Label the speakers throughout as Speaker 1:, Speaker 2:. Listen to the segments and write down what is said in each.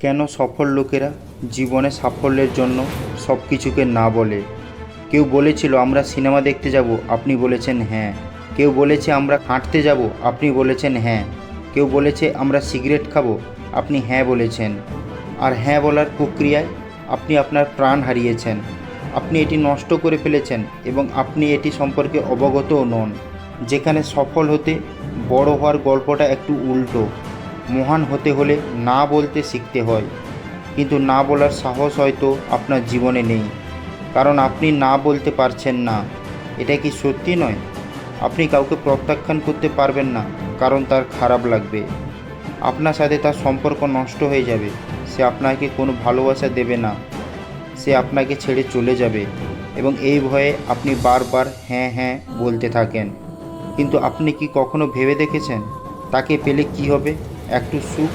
Speaker 1: কেন সফল লোকেরা জীবনে সাফল্যের জন্য সব কিছুকে না বলে? কেউ বলেছিল, আমরা সিনেমা দেখতে যাব, আপনি বলেছেন হ্যাঁ। কেউ বলেছে, আমরা হাঁটতে যাব, আপনি বলেছেন হ্যাঁ। কেউ বলেছে, আমরা সিগারেট খাব, আপনি হ্যাঁ বলেছেন। আর হ্যাঁ বলার প্রক্রিয়ায় আপনি আপনার প্রাণ হারিয়েছেন। আপনি এটি নষ্ট করে ফেলেছেন এবং আপনি এটি সম্পর্কে অবগতও নন, যেখানে সফল হতে বড় হওয়ার গল্পটা একটু উল্টো। মহান হতে হলে না বলতে শিখতে হয়। কিন্তু না বলার সাহস হয়তো আপনার জীবনে নেই। কারণ আপনি না বলতে পারছেন না। এটা কি সত্যি নয়? আপনি কাউকে প্রত্যাখ্যান করতে পারবেন না, কারণ তার খারাপ লাগবে। আপনার সাথে তার সম্পর্ক নষ্ট হয়ে যাবে। সে আপনাকে কোনো ভালোবাসা দেবে না। সে আপনাকে ছেড়ে চলে যাবে। এবং এই ভয়ে আপনি বারবার হ্যাঁ হ্যাঁ বলতে থাকেন। কিন্তু আপনি কি কখনো ভেবে দেখেছেন? তাকে পেলে কি হবে? একটু সুখ।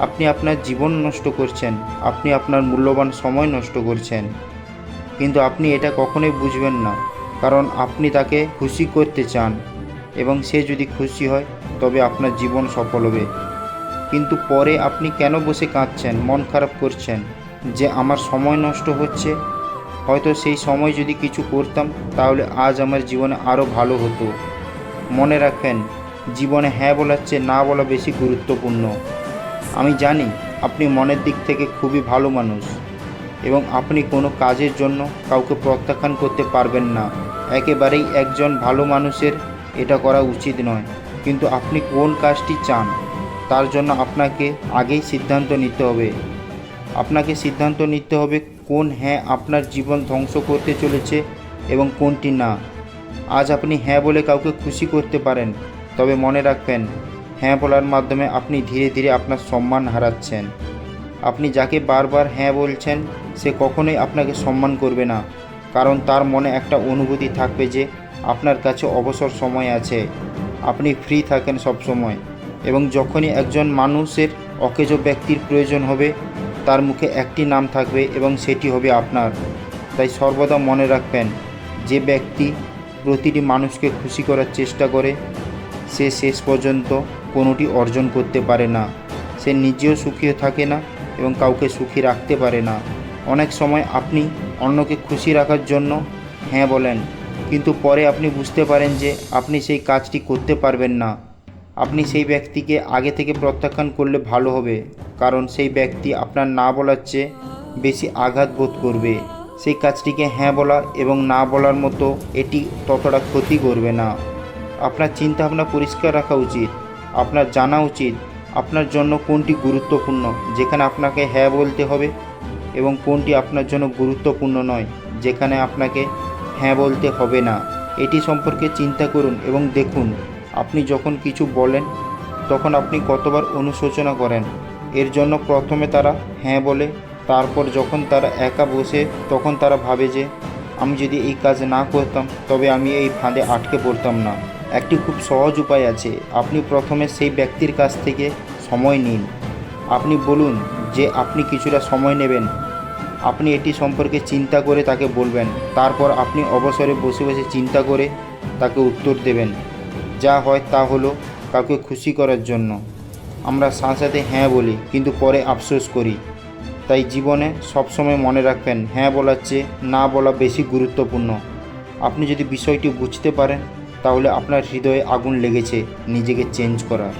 Speaker 1: আপনি আপনার জীবন নষ্ট করছেন। আপনি আপনার মূল্যবান সময় নষ্ট করছেন। কিন্তু আপনি এটা কখনোই বুঝবেন না, কারণ আপনি তাকে খুশি করতে চান এবং সে যদি খুশি হয়, তবে আপনার জীবন সফল হবে। কিন্তু পরে আপনি কেন বসে কাঁদছেন, মন খারাপ করছেন যে আমার সময় নষ্ট হচ্ছে? হয়তো সেই সময় যদি কিছু করতাম, তাহলে আজ আমার জীবনে আরও ভালো হতো। মনে রাখবেন জীবনে হ্যাঁ বলার চেয়ে না বলা বেশি গুরুত্বপূর্ণ। আমি জানি আপনি মনের দিক থেকে খুবই ভালো মানুষ এবং আপনি কোনো কাজের জন্য কাউকে প্রত্যাখ্যান করতে পারবেন না। একেবারেই একজন ভালো মানুষের এটা করা উচিত নয়। কিন্তু আপনি কোন কাজটি চান, তার জন্য আপনাকে আগেই সিদ্ধান্ত নিতে হবে। আপনাকে সিদ্ধান্ত নিতে হবে কোন হ্যাঁ আপনার জীবন ধ্বংস করতে চলেছে এবং কোনটি না। আজ আপনি হ্যাঁ বলে কাউকে খুশি করতে পারেন তবে মনে রাখবেন হ্যাঁ বলার মাধ্যমে আপনি ধীরে ধীরে আপনার সম্মান হারাচ্ছেন। আপনি যাকে বারবার হ্যাঁ বলছেন, সে কখনোই আপনাকে সম্মান করবে না। কারণ তার মনে একটা অনুভূতি থাকবে যে, আপনার কাছে অবসর সময় আছে। আপনি ফ্রি থাকেন সব সময় এবং যখনই একজন মানুষের অকেজ ব্যক্তির প্রয়োজন হবে, তার মুখে একটি নাম থাকবে এবং সেটি হবে আপনার। তাই সর্বদা মনে রাখবেন, যে ব্যক্তি প্রতিটি মানুষকে খুশি করার চেষ্টা করে সে শেষ পর্যন্ত কোনোটি অর্জন করতে পারে না। সে নিজেও সুখী থাকে না এবং কাউকে সুখী রাখতে পারে না। অনেক সময় আপনি অন্যকে খুশি রাখার জন্য হ্যাঁ বলেন, কিন্তু পরে আপনি বুঝতে পারেন যে আপনি সেই কাজটি করতে পারবেন না। আপনি সেই ব্যক্তিকে আগে থেকে প্রত্যাখ্যান করলে ভালো হবে, কারণ সেই ব্যক্তি আপনার না বলার চেয়ে বেশি আঘাত বোধ করবে। সেই কাজটিকে হ্যাঁ বলা এবং না বলার মতো এটি ততটা ক্ষতি করবে না। আপনার চিন্তাভাবনা পরিষ্কার রাখা উচিত, আপনার জানা উচিত আপনার জন্য কোনটি গুরুত্বপূর্ণ, যেখানে আপনাকে হ্যাঁ বলতে হবে এবং কোনটি আপনার জন্য গুরুত্বপূর্ণ নয়, যেখানে আপনাকে হ্যাঁ বলতে হবে না। এটি সম্পর্কে চিন্তা করুন এবং দেখুন, আপনি যখন কিছু বলেন, তখন আপনি কতবার অনুশোচনা করেন। এর জন্য প্রথমে তারা হ্যাঁ বলে, তারপর যখন তারা একা বসে, তখন তারা ভাবে যে, আমি যদি এই কাজ না করতাম, তবে আমি এই ফাঁদে আটকে পড়তাম না। একটি খুব সহজ উপায় আছে। আপনি প্রথমে সেই ব্যক্তির কাছ থেকে সময় নিন। আপনি বলুন যে আপনি কিছুটা সময় নেবেন। আপনি এটি সম্পর্কে চিন্তা করে তাকে বলবেন। তারপর আপনি অবসরে বসে বসে চিন্তা করে তাকে উত্তর দেবেন। যা হয় তা হলো কাউকে খুশি করার জন্য। আমরা সাথে হ্যাঁ বলি, কিন্তু পরে আফসোস করি। তাই জীবনে সবসময় মনে রাখবেন হ্যাঁ বলার চেয়ে না বলা বেশি গুরুত্বপূর্ণ। আপনি যদি বিষয়টি বুঝতে পারেন তাহলে আপনার হৃদয়ে আগুন লেগেছে নিজেকে চেঞ্জ করার।